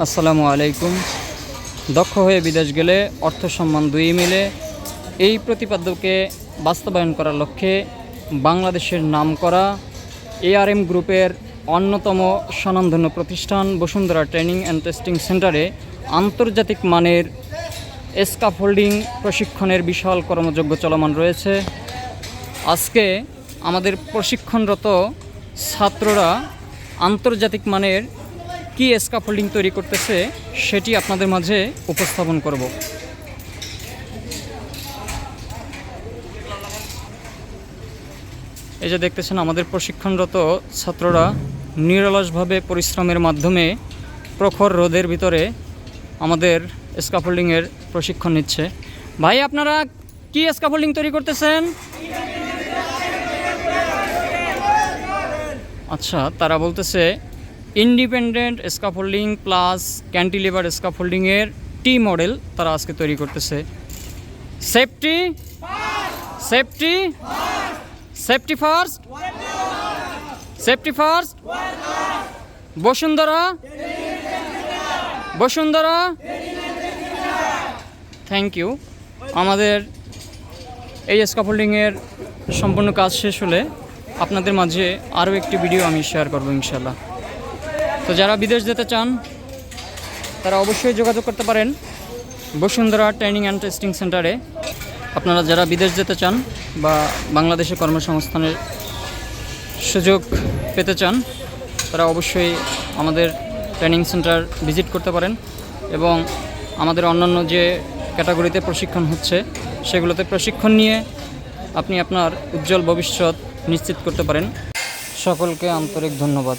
আসসালামু আলাইকুম। দক্ষ হয়ে বিদেশ গেলে অর্থ সম্মান দুই মিলে। এই প্রতিপাদ্যকে বাস্তবায়ন করার লক্ষ্যে বাংলাদেশের নামকরা এআরএম গ্রুপের অন্যতম স্বনামধন্য প্রতিষ্ঠান বসুন্ধরা ট্রেনিং অ্যান্ড টেস্টিং সেন্টারে আন্তর্জাতিক মানের স্কাফোল্ডিং প্রশিক্ষণের বিশাল কর্মযজ্ঞ চলমান রয়েছে। আজকে আমাদের প্রশিক্ষণরত ছাত্ররা আন্তর্জাতিক মানের কি স্কাফোল্ডিং তৈরি করতেছে, সেটি আপনাদের মাঝে উপস্থাপন করব। এই যে দেখতেছেন, আমাদের প্রশিক্ষণরত ছাত্ররা নিরলসভাবে পরিশ্রমের মাধ্যমে প্রখর রোদের ভিতরে আমাদের স্কাফোল্ডিংয়ের প্রশিক্ষণ নিচ্ছে। ভাই, আপনারা কি স্কাফোল্ডিং তৈরি করতেছেন? আচ্ছা তারা বলতেছে ইন্ডিপেন্ডেন্ট স্কাফোল্ডিং প্লাস ক্যান্টিলিভার স্কাফোল্ডিংয়ের টি মডেল তারা আজকে তৈরি করতেছে। Safety safety safety first safety first Bashundhara? Bashundhara? Thank you আমাদের এই স্কাফোল্ডিংয়ের সম্পূর্ণ কাজ শেষ হলে আপনাদের মাঝে আরও একটি ভিডিও আমি শেয়ার করব ইনশাল্লাহ তো যারা বিদেশ যেতে চান, তারা অবশ্যই যোগাযোগ করতে পারেন বসুন্ধরা ট্রেনিং অ্যান্ড টেস্টিং সেন্টারে আপনারা যারা বিদেশ যেতে চান বা বাংলাদেশে কর্মসংস্থানের সুযোগ পেতে চান, তারা অবশ্যই আমাদের ট্রেনিং সেন্টার ভিজিট করতে পারেন এবং আমাদের অন্যান্য যে ক্যাটাগরিতে প্রশিক্ষণ হচ্ছে, সেগুলোতে প্রশিক্ষণ নিয়ে আপনি আপনার উজ্জ্বল ভবিষ্যৎ নিশ্চিত করতে পারেন। সকলকে আন্তরিক ধন্যবাদ।